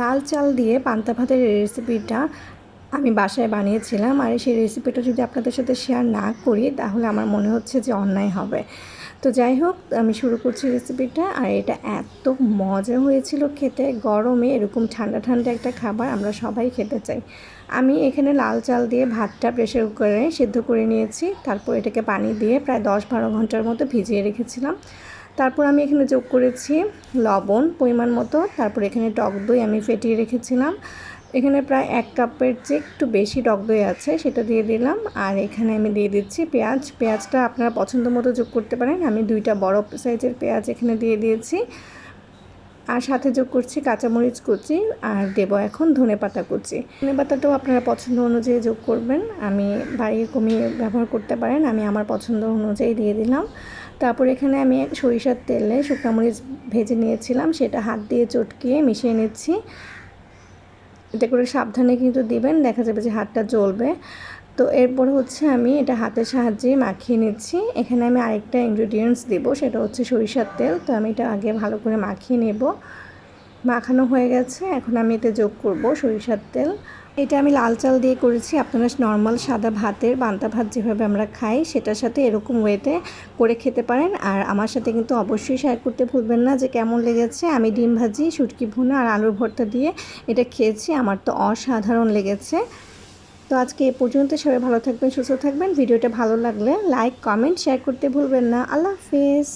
লাল চাল দিয়ে পান্তা ভাতের রেসিপিটা আমি বাসায় বানিয়েছিলাম। আর সেই রেসিপিটা যদি আপনাদের সাথে শেয়ার না করি, তাহলে আমার মনে হচ্ছে যে অন্যায় হবে। তো যাই হোক, আমি শুরু করছি রেসিপিটা আর এটা এত মজা হয়েছিল খেতে। গরমে এরকম ঠান্ডা ঠান্ডা একটা খাবার আমরা সবাই খেতে চাই। আমি এখানে লাল চাল দিয়ে ভাতটা প্রেশার কুকারে সিদ্ধ করে নিয়েছি। তারপর এটাকে পানি দিয়ে প্রায় দশ বারো ঘণ্টার মতো ভিজিয়ে রেখেছিলাম। তারপর আমি এখানে যোগ করেছি লবণ পরিমাণ মতো। তারপর এখানে টক দই আমি ফেটিয়ে রেখেছিলাম। এখানে প্রায় এক কাপের চেয়ে একটু বেশি টক দই আছে, সেটা দিয়ে দিলাম। আর এখানে আমি দিয়ে দিচ্ছি পেঁয়াজ। পেঁয়াজটা আপনারা পছন্দ মতো যোগ করতে পারেন। আমি দুইটা বড় সাইজের পেঁয়াজ এখানে দিয়ে দিয়েছি। আর সাথে যোগ করছি কাঁচামরিচ কুচি আর দেব এখন ধনে পাতা কুচি। ধনে পাতাটাও আপনারা পছন্দ অনুযায়ী যোগ করবেন। আমি বাড়ির কমিয়ে ব্যবহার করতে পারেন। আমি আমার পছন্দ অনুযায়ী দিয়ে দিলাম। তারপর এখানে আমি সরিষার তেলে শুকনো মরিচ ভেজে নিয়েছিলাম, সেটা হাত দিয়ে চটকিয়ে মিশিয়ে নিচ্ছি। এটা করে সাবধানে কিন্তু দিবেন, দেখা যাবে যে হাতটা জ্বলবে। তো এরপর হচ্ছে আমি এটা হাতের সাহায্যে মাখিয়ে নিচ্ছি। এখানে আমি আরেকটা ইনগ্রিডিয়েন্টস দেবো, সেটা হচ্ছে সরিষার তেল। তো আমি এটা আগে ভালো করে মাখিয়ে নেব। মাখানো হয়ে গেছে। এখন আমি এতে যোগ করব সরিষার তেল। এটা আমি লাল চাল দিয়ে করেছি। আপনারা নর্মাল সাদা ভাতের, বান্তা ভাত যেভাবে আমরা খাই, সেটার সাথে এরকম ওয়েতে করে খেতে পারেন। আর আমার সাথে কিন্তু অবশ্যই শেয়ার করতে ভুলবেন না যে কেমন লেগেছে। আমি ডিম ভাজি, শুটকি ভুনা আর আলুর ভর্তা দিয়ে এটা খেয়েছি। আমার তো অসাধারণ লেগেছে। তো আজকে এ পর্যন্ত সবাই ভালো থাকবেন, সুস্থ থাকবেন। ভিডিওটা ভালো লাগলে লাইক কমেন্ট শেয়ার করতে ভুলবেন না। আল্লাহ হাফিজ।